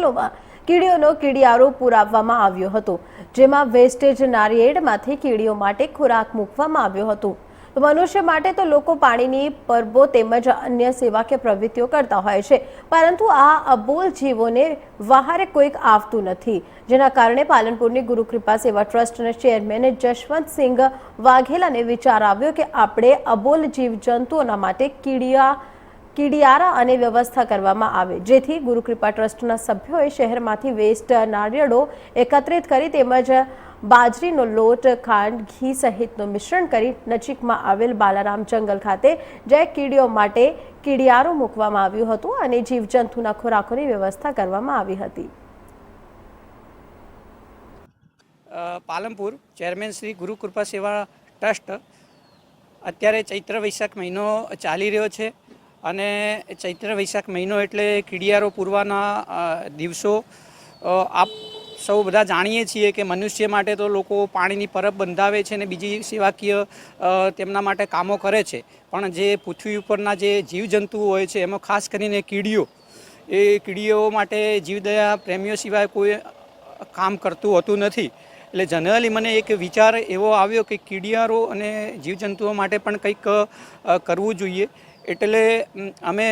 જંગલોમાં કીડીઓનો કીડિયારો પુરાવવામાં આવ્યો હતો, જેમાં વેસ્ટેજ નારિયેળમાંથી કીડીઓ માટે ખોરાક મૂકવામાં આવ્યો હતો. મનુષ્ય માટે તો લોકો પાણીની પરબો તેમજ અન્ય સેવાકીય પ્રવૃત્તિઓ કરતા હોય છે, પરંતુ આ અબોલ જીવોને વહારે કોઈક આવતું નથી, જેના કારણે પાલનપુરની ગુરુકૃપા સેવા ટ્રસ્ટના ચેરમેન જશવંતસિંહ વાઘેલાને વિચાર આવ્યો કે આપણે અબોલ જીવજંતુઓના માટે કીડિયા કીડિયારા અને વ્યવસ્થા કરવામાં આવે. જેથી ગુરુકૃપા ટ્રસ્ટના સભ્યોએ શહેરમાંથી વેસ્ટ નારિયેળો એકત્રિત કરી તેમજ બાજરીનો લોટ, ખાંડ, ઘી સહિતનું મિશ્રણ કરી નજીકમાં આવેલ બાલારામ જંગલ ખાતે જય કીડીઓ માટે કીડિયારો મૂકવામાં આવ્યું હતું અને જીવજંતુના ખોરાકોની વ્યવસ્થા કરવામાં આવી હતી. પાલમપુર ચેરમેન શ્રી ગુરુકૃપા સેવા ટ્રસ્ટ અત્યારે ચૈત્ર વૈશાખ મહિનો ચાલી રહ્યો છે. અને ચૈત્ર વૈશાખ મહિનો એટલે કીડિયારો પૂરવાના દિવસો. આપ સૌ બધા જાણીએ છીએ કે મનુષ્ય માટે તો લોકો પાણીની પરબ બંધાવે છે અને બીજી સેવાકીય તેમના માટે કામો કરે છે. પણ જે પૃથ્વી ઉપરના જે જીવજંતુઓ હોય છે, એમાં ખાસ કરીને કીડીઓ, એ કીડીઓ માટે જીવદયા પ્રેમીઓ સિવાય કોઈ કામ કરતું હોતું નથી. એટલે જનરલી મને એક વિચાર એવો આવ્યો કે કીડિયારો અને જીવજંતુઓ માટે પણ કંઈક કરવું જોઈએ. એટલે, અમે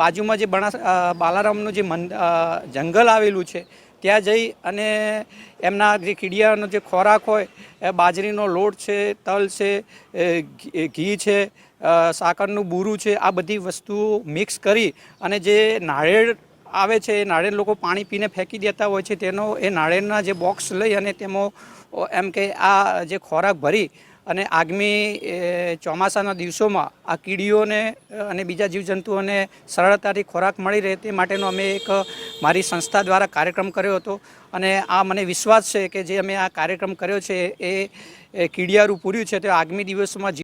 બાજુમાં જે બણા બાલારામનું જે મન જંગલ આવેલું છે, ત્યાં જઈ અને એમના જે કીડિયાનો જે ખોરાક હોય, એ બાજરીનો લોટ છે, તલ છે ઘી છે સાકરનું બૂરું છે, આ બધી વસ્તુઓ મિક્સ કરી અને જે નાળિયેર આવે છે, એ નાળિયેર લોકો પાણી પીને ફેંકી દેતા હોય છે, તેનો એ નાળિયેરના જે બોક્સ લઈ અને તેમાં એમ કે આ જે ખોરાક ભરી અને આગામી ચોમાસાના દિવસોમાં આ કીડીઓને અને બીજા જીવજંતુઓને સરળતાથી ખોરાક મળી રહે તે માટેનો અમે એક મારી સંસ્થા દ્વારા કાર્યક્રમ કર્યો હતો. અને આ મને વિશ્વાસ છે કે જે અમે આ કાર્યક્રમ કર્યો છે એ કીડિયારું પૂર્યું છે તે આગામી દિવસોમાં